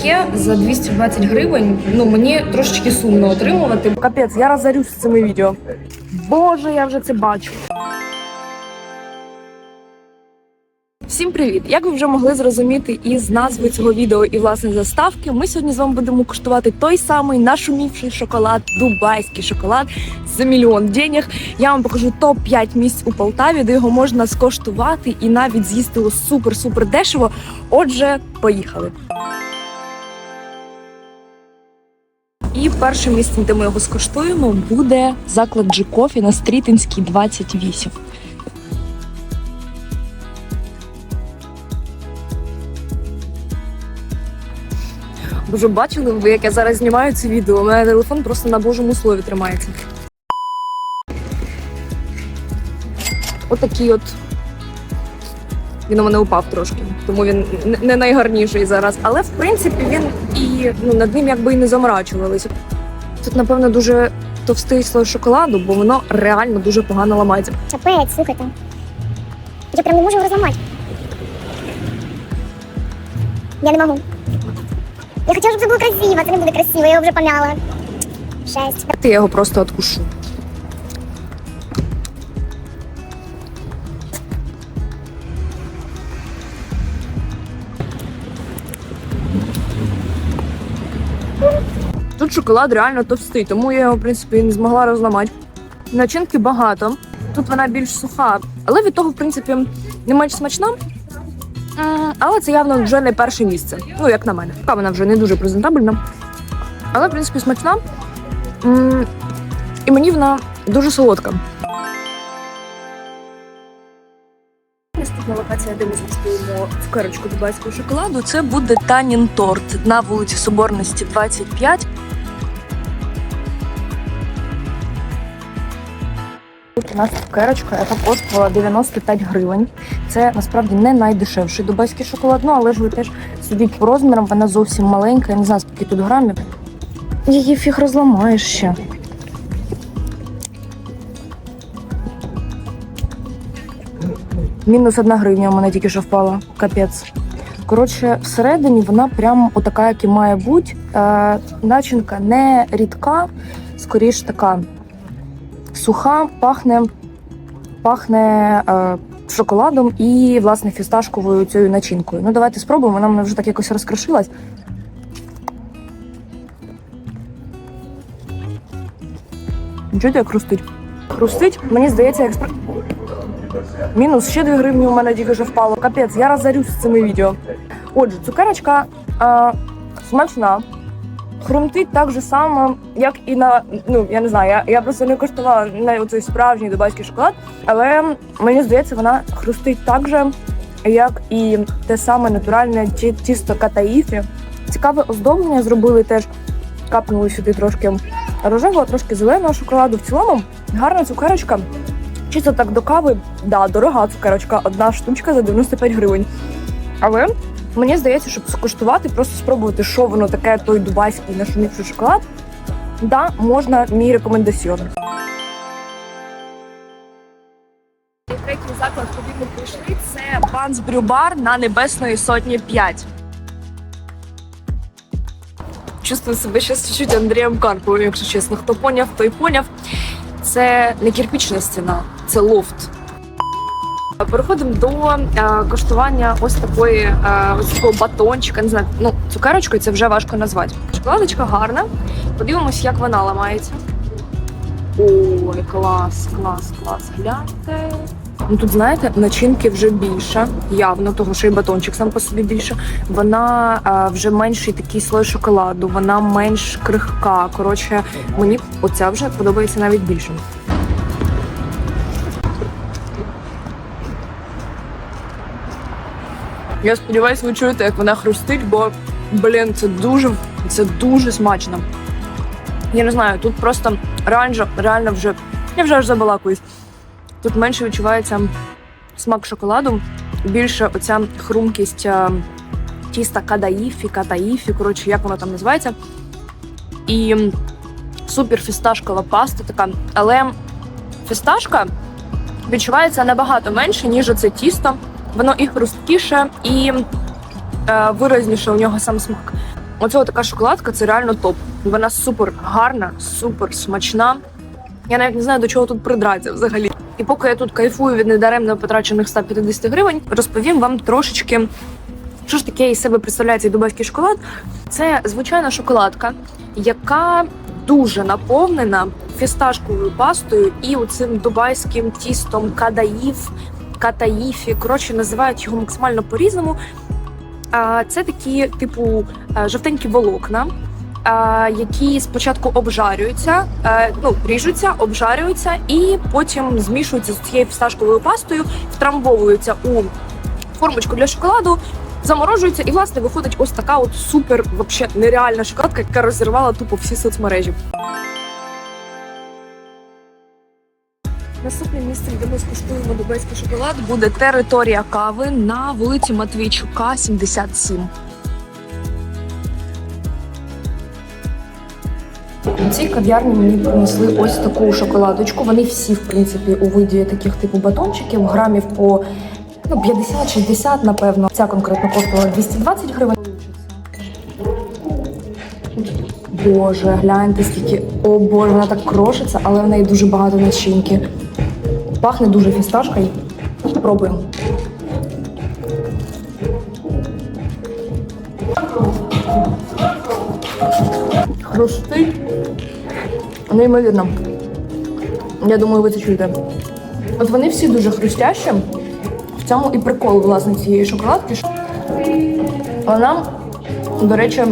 таке за 220 гривень. Ну мені трошечки сумно отримувати. Капець, я розорюсь цими відео. Боже, я вже це бачу. Всім привіт! Як ви вже могли зрозуміти із назви цього відео і власне заставки, ми сьогодні з вами будемо куштувати той самий нашумівший шоколад, дубайський шоколад за мільйон денег. Я вам покажу топ 5 місць у Полтаві, де його можна скоштувати і навіть з'їсти супер-супер дешево. Отже, поїхали. І першим місцем, де ми його скоштуємо, буде заклад G Coffee на Стрітинській 28. Ви вже бачили, ви, як я зараз знімаю це відео. У мене телефон просто на божому слові тримається. Отакий от. Він у мене упав трошки, тому він не- найгарніший зараз. Але в принципі він і ну, над ним якби і не заморачувалися. Тут, напевно, дуже товстий слой шоколаду, бо воно реально дуже погано ламається. Капець, слухайте. Я прям не можу його розламати. Я не можу. Я хотіла, щоб це було красиво, це не буде красиво, я його вже помяла. Шесть. Ти я його просто откушу. Шоколад реально товстий, тому я його, в принципі, не змогла розламати. Начинки багато. Тут вона більш суха, але від того, в принципі, не менш смачна. Але це явно вже не перше місце. Ну, як на мене. Така вона вже не дуже презентабельна. Але, в принципі, смачна. І мені вона дуже солодка. Наступна локація, де ми скуштуємо цукерочку дубайського шоколаду, це буде Танін торт на вулиці Соборності 25. У нас цукерочка, яка коштувала 95 гривень. Це насправді не найдешевший дубайський шоколад, ну але ж ви теж судіть по розмірам, вона зовсім маленька, я не знаю, скільки тут грамів. Її фіг розламаєш ще. Мінус одна гривня у мене тільки що впала. Капець. Коротше, всередині вона прям отака, як і має бути. Е, начинка не рідка, скоріш така суха, пахне, пахне е, шоколадом і, власне, фісташковою цією начинкою. Ну, давайте спробуємо. Вона мене вже так якось розкрошилась. Чуєте, як хрустить? Хрустить, мені здається, як спр... Мінус ще 2 гривні у мене тільки що впало. Капець, я розорюсь з цими відео. Отже, цукерочка а, смачна. Хрумтить так же само, як і на. Ну, я не знаю, я, я просто не коштувала на цей справжній дубайський шоколад, але мені здається, вона хрустить так же, як і те саме натуральне ті- тісто катаїфі. Цікаве оздоблення зробили теж. Капнули сюди трошки рожевого, трошки зеленого шоколаду. В цілому гарна цукерочка. Чисто так до кави, да, дорога цукерочка, одна штучка за 95 гривень. Але мені здається, щоб скуштувати, просто спробувати, що воно таке, той дубайський нашумівший шоколад. Да, можна мій рекомендаціон. Третій заклад, куди ми прийшли, це Банс Брюбар на Небесної сотні 5. Чувствую себе ще чуть-чуть Андрієм Карповим, якщо чесно. Хто поняв, той поняв. Це не кирпічна стіна, це лофт. Переходимо до е, коштування ось такої е, ось такого батончика. Не знаю, ну цукерочкою це вже важко назвати. Шоколадочка гарна. Подивимось, як вона ламається. Ой, клас, клас, клас. Гляньте. Ну тут, знаєте, начинки вже більше, явно, того, що і батончик сам по собі більше. Вона е, вже менший такий слой шоколаду, вона менш крихка. Коротше, мені оця вже подобається навіть більше. Я сподіваюся, ви чуєте, як вона хрустить, бо, блін, це дуже, це дуже смачно. Я не знаю, тут просто реально, реально вже. Я вже аж забалакуюсь. Тут менше відчувається смак шоколаду, більше оця хрумкість е, тіста кадаїфі, катаїфі, коротше, як воно там називається. І супер фісташкова паста така. Але фісташка відчувається набагато менше, ніж оце тісто. Воно і хрусткіше, і е, виразніше у нього сам смак. Оце така шоколадка, це реально топ. Вона супер гарна, супер смачна. Я навіть не знаю, до чого тут придратися взагалі. І поки я тут кайфую від недаремно потрачених 150 гривень, розповім вам трошечки, що ж таке із себе представляє цей дубайський шоколад. Це звичайна шоколадка, яка дуже наповнена фісташковою пастою і оцим дубайським тістом кадаїв, катаїфі. Коротше, називають його максимально по-різному. Це такі, типу, е, жовтенькі волокна, які спочатку обжарюються, е, ну, ріжуться, обжарюються і потім змішуються з цією фісташковою пастою, втрамбовуються у формочку для шоколаду, заморожуються, і власне виходить ось така от супер, вообще нереальна шоколадка, яка розірвала тупо всі соцмережі. Наступне місце, де ми скуштуємо дубайський шоколад, буде територія кави на вулиці Матвійчука, 77. У цій кав'ярні мені принесли ось таку шоколадочку. Вони всі, в принципі, у виді таких типу батончиків, грамів по ну, 50-60, напевно. Ця конкретно коштувала 220 гривень. Боже, гляньте скільки. О боже, вона так крошиться, але в неї дуже багато начинки. Пахне дуже фісташкою. Пробуємо. Хрустить. Неймовірно. Я думаю, ви це чуєте. От вони всі дуже хрустящі. В цьому і прикол, власне, цієї шоколадки. Вона, до речі,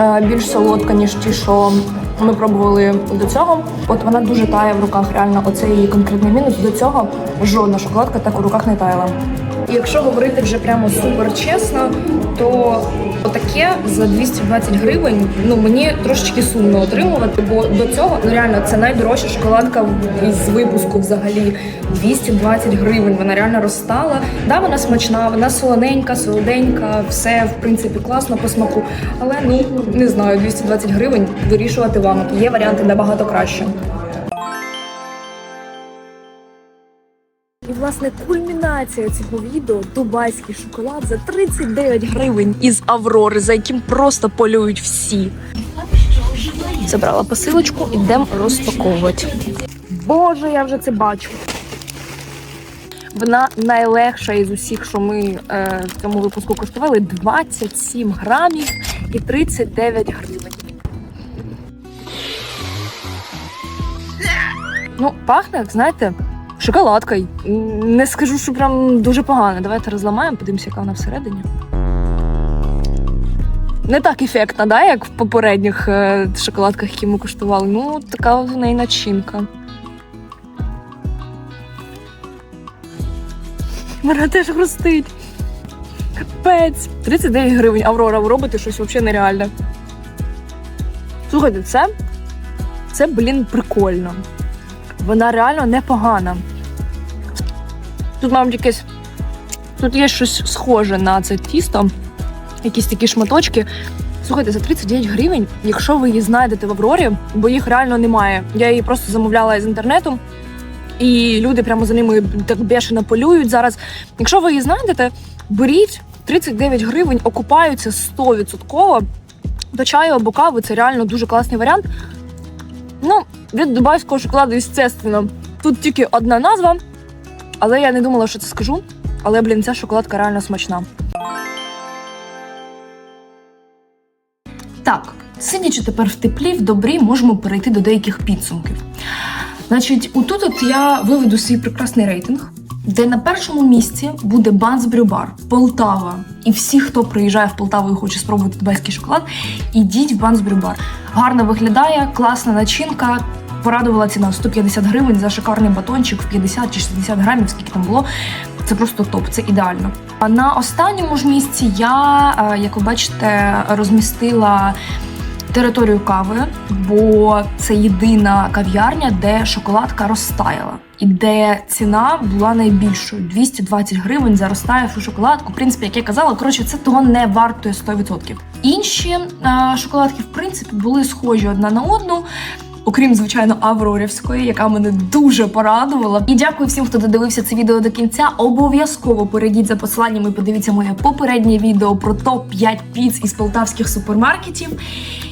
е, більш солодка, ніж ті, що ми пробували до цього. От вона дуже тає в руках. Реально, оце її конкретний мінус. До цього жодна шоколадка так у руках не таяла. Якщо говорити вже прямо супер чесно, то таке за 220 гривень ну мені трошечки сумно отримувати, бо до цього ну реально це найдорожча шоколадка з випуску взагалі 220 гривень. Вона реально розстала. Да, вона смачна, вона солоненька, солоденька, все в принципі класно по смаку. Але ну не знаю, 220 гривень вирішувати вам. Є варіанти набагато краще. І власне кульмінація цього відео дубайський шоколад за 39 гривень із Аврори, за яким просто полюють всі. Забрала посилочку, ідемо розпаковувати. Боже, я вже це бачу. Вона найлегша із усіх, що ми е, в цьому випуску коштували 27 грамів і 39 гривень. Ну, пахне, як знаєте, шоколадкою. Не скажу, що прям дуже погано. Давайте розламаємо, подивимося, яка вона всередині. Не так ефектна, да, як в попередніх е, шоколадках, які ми куштували. Ну, така в неї начинка. Вона теж хрустить. Капець. 39 гривень. Аврора, ви робите щось взагалі нереальне. Слухайте, це, це, блін, прикольно. Вона реально непогана. Тут, мабуть, якесь. Тут є щось схоже на це тісто, якісь такі шматочки. Слухайте, за 39 гривень, якщо ви її знайдете в Аврорі, бо їх реально немає. Я її просто замовляла з інтернету, і люди прямо за ними так бешено полюють зараз. Якщо ви її знайдете, беріть 39 гривень, окупаються 100%. До чаю або кави це реально дуже класний варіант. Від дубайського шоколаду, звісно, тут тільки одна назва, але я не думала, що це скажу. Але, блін, ця шоколадка реально смачна. Так, сидячи тепер в теплі, в добрі, можемо перейти до деяких підсумків. Значить, отут от я виведу свій прекрасний рейтинг, де на першому місці буде Бансбрю Бар, Полтава. І всі, хто приїжджає в Полтаву і хоче спробувати дубайський шоколад, ідіть в Бансбрю Бар. Гарно виглядає, класна начинка. Порадувала ціна 150 гривень за шикарний батончик в 50 чи 60 грамів, скільки там було. Це просто топ, це ідеально. А на останньому ж місці я, е, як ви бачите, розмістила територію кави, бо це єдина кав'ярня, де шоколадка розтаяла. І де ціна була найбільшою 220 гривень за розтаявшу шоколадку. В принципі, як я казала, коротше, це того не вартує 100%. Інші е, шоколадки, в принципі, були схожі одна на одну. окрім звичайно Аврорівської, яка мене дуже порадувала. І дякую всім, хто додивився це відео до кінця. Обов'язково перейдіть за посиланням і подивіться моє попереднє відео про топ 5 піц із полтавських супермаркетів.